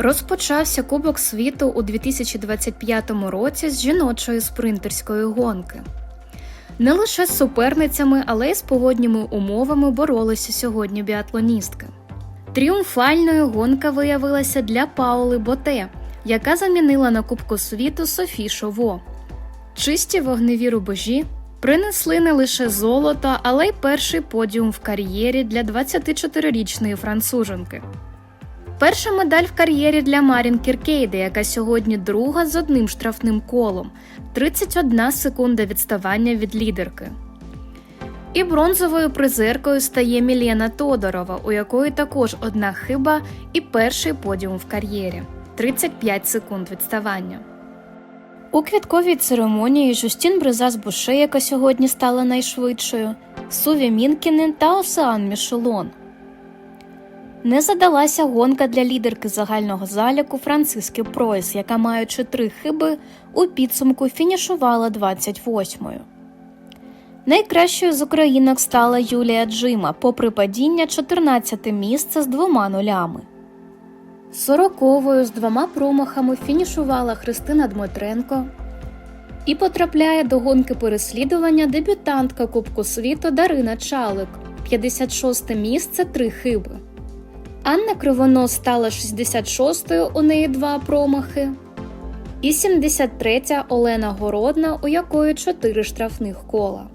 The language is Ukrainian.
Розпочався Кубок світу у 2025 році з жіночої спринтерської гонки. Не лише з суперницями, але й з погодніми умовами боролися сьогодні біатлоністки. Тріумфальною гонка виявилася для Паули Боте, яка замінила на Кубку світу Софі Шово. Чисті вогневі рубежі принесли не лише золото, але й перший подіум в кар'єрі для 24-річної француженки. Перша медаль в кар'єрі для Марін Кіркейде, яка сьогодні друга з одним штрафним колом 31 секунда відставання від лідерки. І бронзовою призеркою стає Мілена Тодорова, у якої також одна хиба і перший подіум в кар'єрі 35 секунд відставання. У квітковій церемонії Жустін Бризас Буше, яка сьогодні стала найшвидшою, Суві Мінкінен та Осеан Мішелон. Не задалася гонка для лідерки загального заліку Франциски Пройс, яка, маючи три хиби, у підсумку фінішувала 28-ю. Найкращою з українок стала Юлія Джима, попри падіння 14 місце з двома нулями. Сороковою з двома промахами фінішувала Христина Дмитренко і потрапляє до гонки переслідування дебютантка Кубку світу Дарина Чалик, 56 місце, три хиби. Анна Кривонос стала 66-ю, у неї два промахи. І 73-я Олена Городна, у якої чотири штрафних кола.